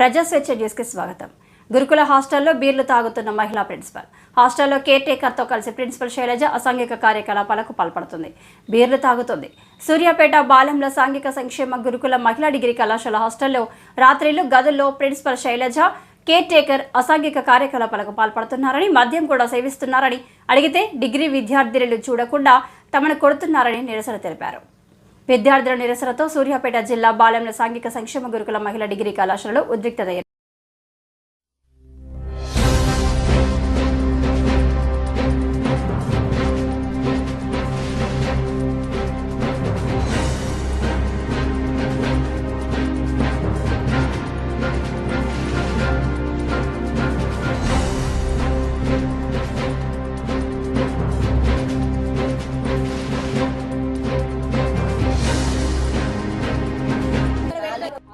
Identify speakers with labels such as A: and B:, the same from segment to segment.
A: ప్రజాస్వేచ్ఛ న్యూస్కి స్వాగతం. గురుకుల హాస్టల్లో బీర్లు తాగుతున్న మహిళా ప్రిన్సిపల్. హాస్టల్లో కేర్ టేకర్తో కలిసి ప్రిన్సిపల్ శైలజ అసాంఘిక కార్యకలాపాలకు పాల్పడుతుంది. బీర్లు తాగుతుంది. సూర్యాపేట బాలెంల సాంఘిక సంక్షేమ గురుకుల మహిళా డిగ్రీ కళాశాల హాస్టల్లో రాత్రిలో గదుల్లో ప్రిన్సిపల్ శైలజ కేర్ టేకర్ అసాంఘిక కార్యకలాపాలకు పాల్పడుతున్నారని మద్యం కూడా సేవిస్తున్నారని అడిగితే డిగ్రీ విద్యార్థినులు చూడకుండా తమను కొడుతున్నారని నిరసన తెలిపారు. విద్యార్థుల నిరసనతో సూర్యాపేట జిల్లా బాలెంల సాంఘిక సంక్షేమ గురుకుల మహిళా డిగ్రీ కళాశాలలో ఉద్రిక్తత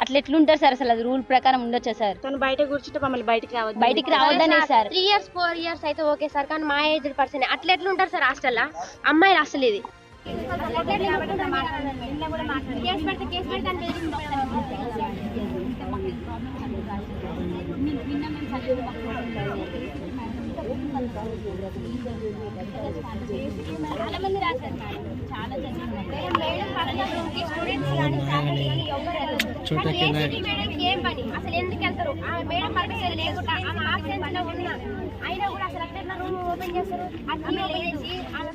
B: అట్లా ఎట్లుంటారు సార్? అసలు అది రూల్ ప్రకారం ఉండొచ్చా సార్?
C: తను బయట కూర్చుంటే మమ్మల్ని బయటికి రావద్దు.
B: బయటికి రావద్దనే sir
D: three years four years అయితే ఓకే సార్ కానీ మా ఏజ్ పర్సన్ అట్లా ఎట్లా ఉంటారు సార్ హాస్టల్ అమ్మాయిలు అసలు ఇది. కేసు పెడితే కేసు పెడితే అని
B: చాలా మంది రాశారు మేడం. చాలా
D: మేడం ఏం పని? అసలు ఎందుకు వెళ్తారు? ఆ మేడం పర్మిషన్ లేకుండా ఆమె ఆబ్సెంట్లో ఉన్నా. అయినా కూడా అసలు అట్లా రూమ్ ఓపెన్ చేస్తారు? అది ఓపెన్ చేసి ఆమె